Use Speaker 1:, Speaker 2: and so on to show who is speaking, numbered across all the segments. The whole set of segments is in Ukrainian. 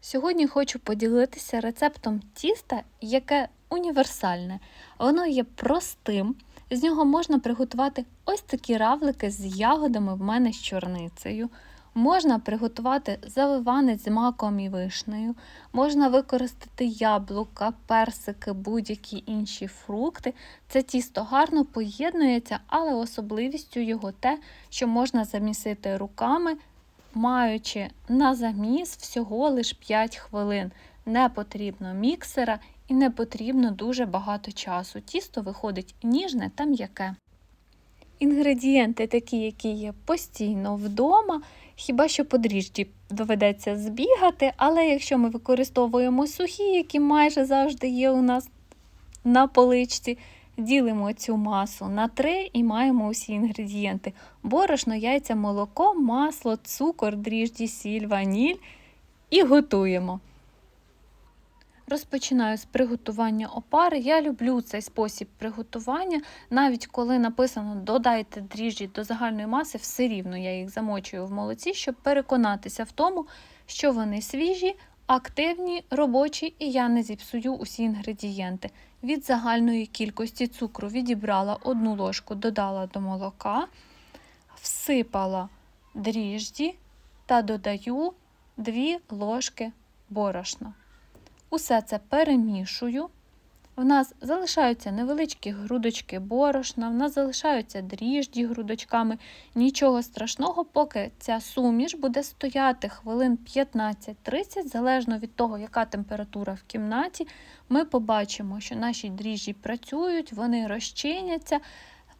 Speaker 1: Сьогодні хочу поділитися рецептом тіста, яке універсальне. Воно є простим, з нього можна приготувати ось такі равлики з ягодами в мене з чорницею. Можна приготувати заливанець з маком і вишнею, можна використати яблука, персики, будь-які інші фрукти. Це тісто гарно поєднується, але особливістю його те, що можна замісити руками, маючи на заміс всього лише 5 хвилин. Не потрібно міксера і не потрібно дуже багато часу. Тісто виходить ніжне та м'яке. Інгредієнти такі, які є постійно вдома, хіба що по дріжджі доведеться збігати, але якщо ми використовуємо сухі, які майже завжди є у нас на поличці, ділимо цю масу на три і маємо усі інгредієнти: борошно, яйця, молоко, масло, цукор, дріжджі, сіль, ваніль і готуємо. Розпочинаю з приготування опари. Я люблю цей спосіб приготування. Навіть коли написано додайте дріжджі до загальної маси, все рівно я їх замочую в молоці, щоб переконатися в тому, що вони свіжі, активні, робочі, і я не зіпсую усі інгредієнти. Від загальної кількості цукру відібрала одну ложку, додала до молока, всипала дріжджі та додаю 2 ложки борошна. Усе це перемішую. В нас залишаються невеличкі грудочки борошна, в нас залишаються дріжджі грудочками. Нічого страшного, поки ця суміш буде стояти хвилин 15-30, залежно від того, яка температура в кімнаті, ми побачимо, що наші дріжджі працюють, вони розчиняться,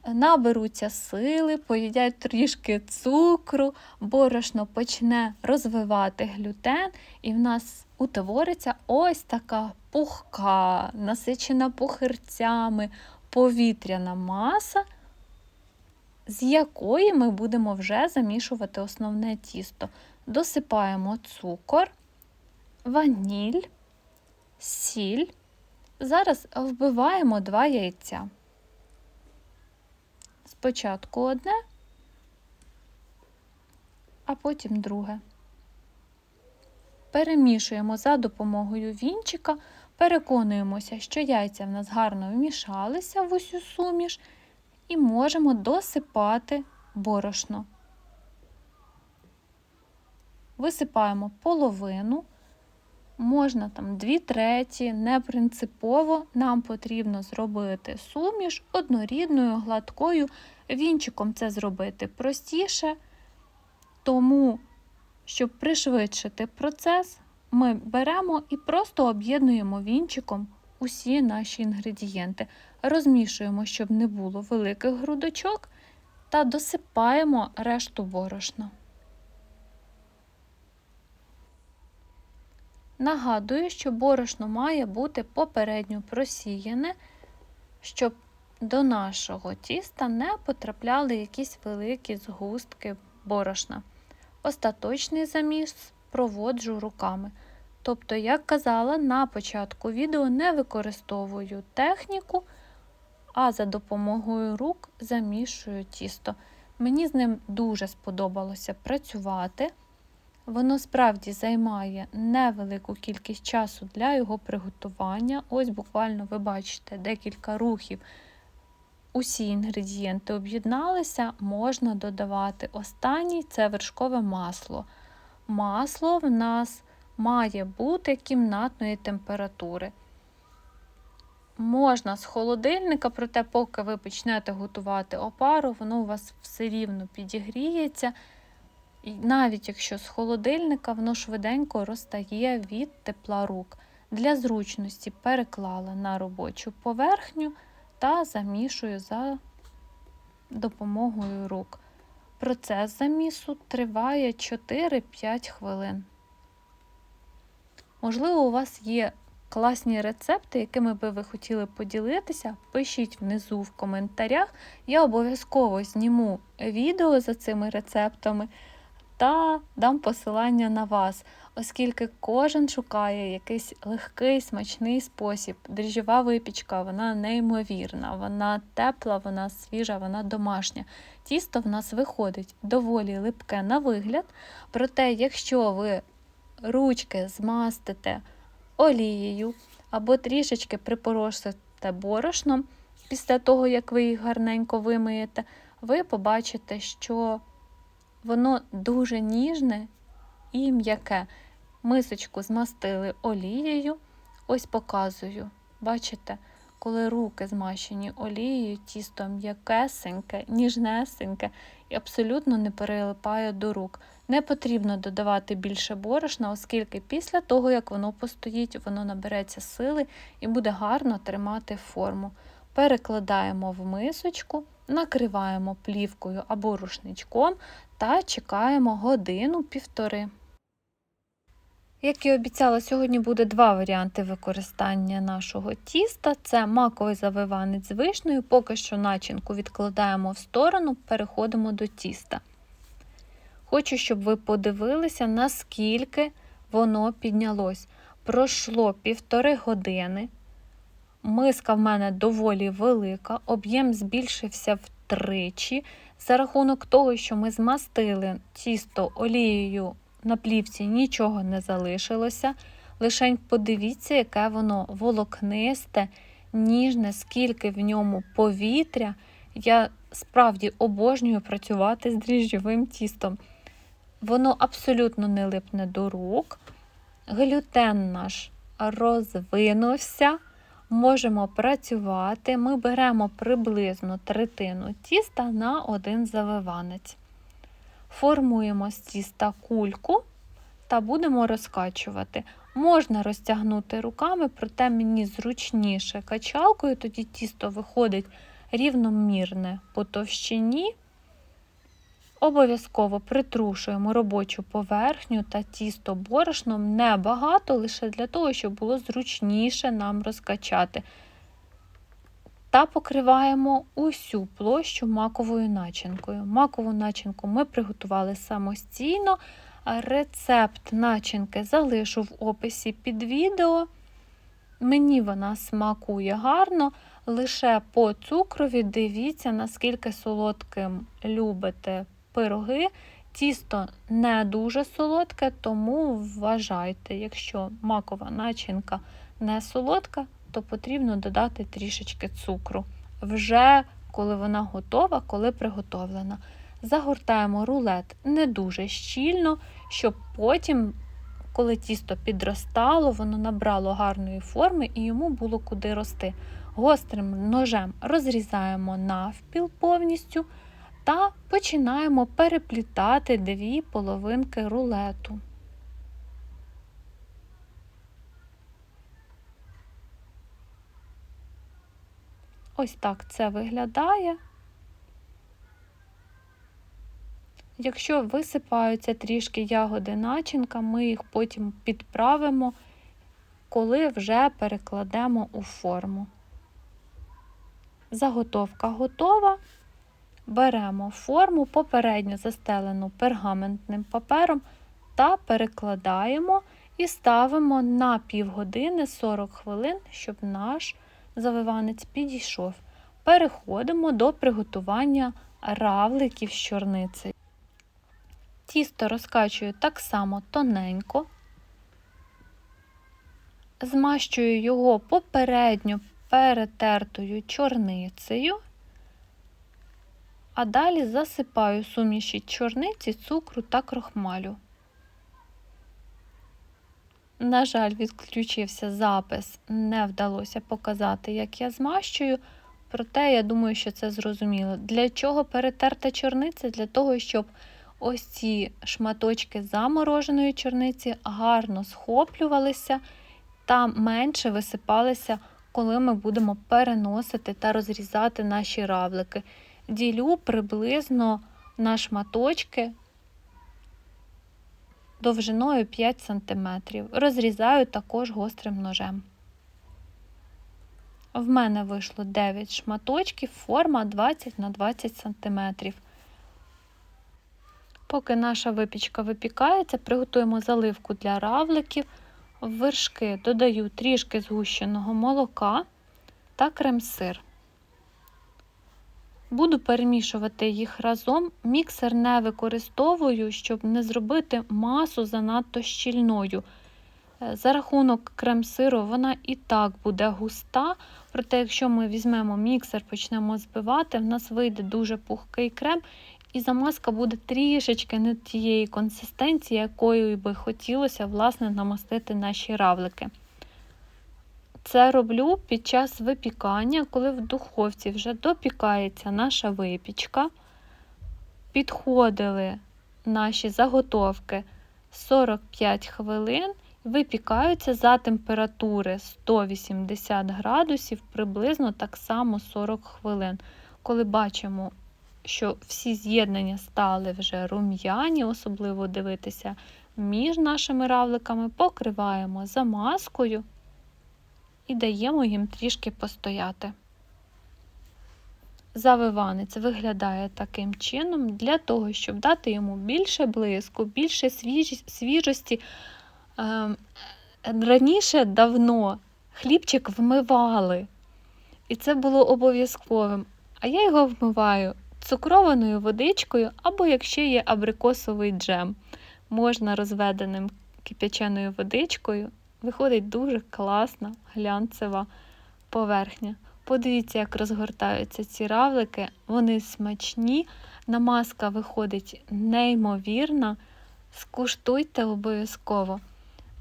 Speaker 1: наберуться сили, поїдять трішки цукру, борошно почне розвивати глютен, і в нас утвориться ось така пухка, насичена пухирцями, повітряна маса, з якої ми будемо вже замішувати основне тісто. Досипаємо цукор, ваніль, сіль. Зараз вбиваємо два яйця. Спочатку одне, а потім друге. Перемішуємо за допомогою вінчика, переконуємося, що яйця в нас гарно вмішалися в усю суміш, і можемо досипати борошно. Висипаємо половину, можна там 2 треті, не принципово, нам потрібно зробити суміш однорідною, гладкою. Вінчиком це зробити простіше, тому щоб пришвидшити процес, ми беремо і просто об'єднуємо вінчиком усі наші інгредієнти. Розмішуємо, щоб не було великих грудочок, та досипаємо решту борошна. Нагадую, що борошно має бути попередньо просіяне, щоб до нашого тіста не потрапляли якісь великі згустки борошна. Остаточний заміс проводжу руками. Тобто, як казала, на початку відео не використовую техніку, а за допомогою рук замішую тісто. Мені з ним дуже сподобалося працювати. Воно справді займає невелику кількість часу для його приготування. Ось буквально ви бачите декілька рухів. Усі інгредієнти об'єдналися, можна додавати останній це вершкове масло. Масло в нас має бути кімнатної температури. Можна з холодильника, проте, поки ви почнете готувати опару, воно у вас все рівно підігріється. І навіть якщо з холодильника, воно швиденько розтає від тепла рук. Для зручності переклала на робочу поверхню та замішую за допомогою рук. Процес замісу триває 4-5 хвилин. Можливо, у вас є класні рецепти, якими би ви хотіли поділитися, пишіть внизу в коментарях. Я обов'язково зніму відео за цими рецептами та дам посилання на вас, оскільки кожен шукає якийсь легкий, смачний спосіб. Дріжджова випічка, вона неймовірна, вона тепла, вона свіжа, вона домашня. Тісто в нас виходить доволі липке на вигляд. Проте, якщо ви ручки змастите олією або трішечки припорошите борошном після того, як ви їх гарненько вимиєте, ви побачите, що воно дуже ніжне і м'яке. Мисочку змастили олією. Ось показую. Бачите, коли руки змащені олією, тісто м'якесеньке, ніжнесеньке і абсолютно не перелипає до рук. Не потрібно додавати більше борошна, оскільки після того, як воно постоїть, воно набереться сили і буде гарно тримати форму. Перекладаємо в мисочку, накриваємо плівкою або рушничком та чекаємо годину-півтори. Як і обіцяла, сьогодні буде два варіанти використання нашого тіста: це маковий завиванець з вишнею. Поки що начинку відкладаємо в сторону, переходимо до тіста. Хочу, щоб ви подивилися, наскільки воно піднялось. Пройшло півтори години. Миска в мене доволі велика, об'єм збільшився втричі. За рахунок того, що ми змастили тісто олією на плівці нічого не залишилося. Лишень подивіться, яке воно волокнисте, ніжне, скільки в ньому повітря. Я справді обожнюю працювати з дріжджовим тістом. Воно абсолютно не липне до рук. Глютен наш розвинувся. Можемо працювати. Ми беремо приблизно третину тіста на один завиванець. Формуємо з тіста кульку та будемо розкачувати. Можна розтягнути руками, проте мені зручніше качалкою, тоді тісто виходить рівномірне по товщині. Обов'язково притрушуємо робочу поверхню та тісто борошном небагато, лише для того, щоб було зручніше нам розкачати. Та покриваємо усю площу маковою начинкою. Макову начинку ми приготували самостійно. Рецепт начинки залишу в описі під відео. Мені вона смакує гарно, лише по цукрові дивіться, наскільки солодким любите пироги. Тісто не дуже солодке, тому вважайте, якщо макова начинка не солодка, то потрібно додати трішечки цукру. Вже коли вона готова, коли приготовлена. Загортаємо рулет не дуже щільно, щоб потім, коли тісто підростало, воно набрало гарної форми і йому було куди рости. Гострим ножем розрізаємо навпіл повністю та починаємо переплітати дві половинки рулету. Ось так це виглядає. Якщо висипаються трішки ягоди начинка, ми їх потім підправимо, коли вже перекладемо у форму. Заготовка готова. Беремо форму, попередньо застелену пергаментним папером та перекладаємо і ставимо на півгодини 40 хвилин, щоб наш завиванець підійшов. Переходимо до приготування равликів з чорницею. Тісто розкачую так само тоненько, змащую його попередньо перетертою чорницею, а далі засипаю суміші чорниці, цукру та крохмалю. На жаль, відключився запис, не вдалося показати, як я змащую, проте я думаю, що це зрозуміло. Для чого перетерта чорниця? Для того, щоб ось ці шматочки замороженої чорниці гарно схоплювалися та менше висипалися, коли ми будемо переносити та розрізати наші равлики. Ділю приблизно на шматочки довжиною 5 см. Розрізаю також гострим ножем. В мене вийшло 9 шматочків, форма 20 на 20 см. Поки наша випічка випікається, приготуємо заливку для равликів. В вершки додаю трішки згущеного молока та крем-сир. Буду перемішувати їх разом. Міксер не використовую, щоб не зробити масу занадто щільною. Е, За рахунок крем-сиру вона і так буде густа, проте, якщо ми візьмемо міксер, почнемо збивати, в нас вийде дуже пухкий крем, і замазка буде трішечки не тієї консистенції, якою би хотілося власне намастити наші равлики. Це роблю під час випікання, коли в духовці вже допікається наша випічка. Підходили наші заготовки 45 хвилин, випікаються за температури 180 градусів, приблизно так само 40 хвилин. Коли бачимо, що всі з'єднання стали вже рум'яні, особливо дивитися між нашими равликами, покриваємо замазкою і даємо їм трішки постояти. Завиванець виглядає таким чином для того, щоб дати йому більше блиску, більше свіжості. Ем, Раніше давно хлібчик вмивали, і це було обов'язковим. А я його вмиваю цукрованою водичкою, або якщо є абрикосовий джем, можна розведеним кип'яченою водичкою. Виходить дуже класна глянцева поверхня. Подивіться, як розгортаються ці равлики, вони смачні, намазка виходить неймовірна. Скуштуйте обов'язково.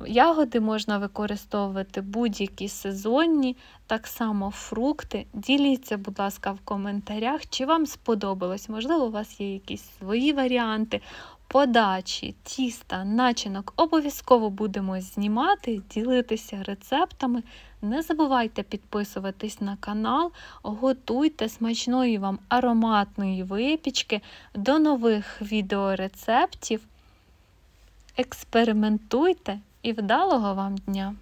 Speaker 1: Ягоди можна використовувати будь-які сезонні, так само фрукти. Діліться, будь ласка, в коментарях, чи вам сподобалось. Можливо, у вас є якісь свої варіанти подачі, тіста, начинок. Обов'язково будемо знімати, ділитися рецептами. Не забувайте підписуватись на канал, готуйте смачної вам ароматної випічки. До нових відеорецептів. Експериментуйте і вдалого вам дня!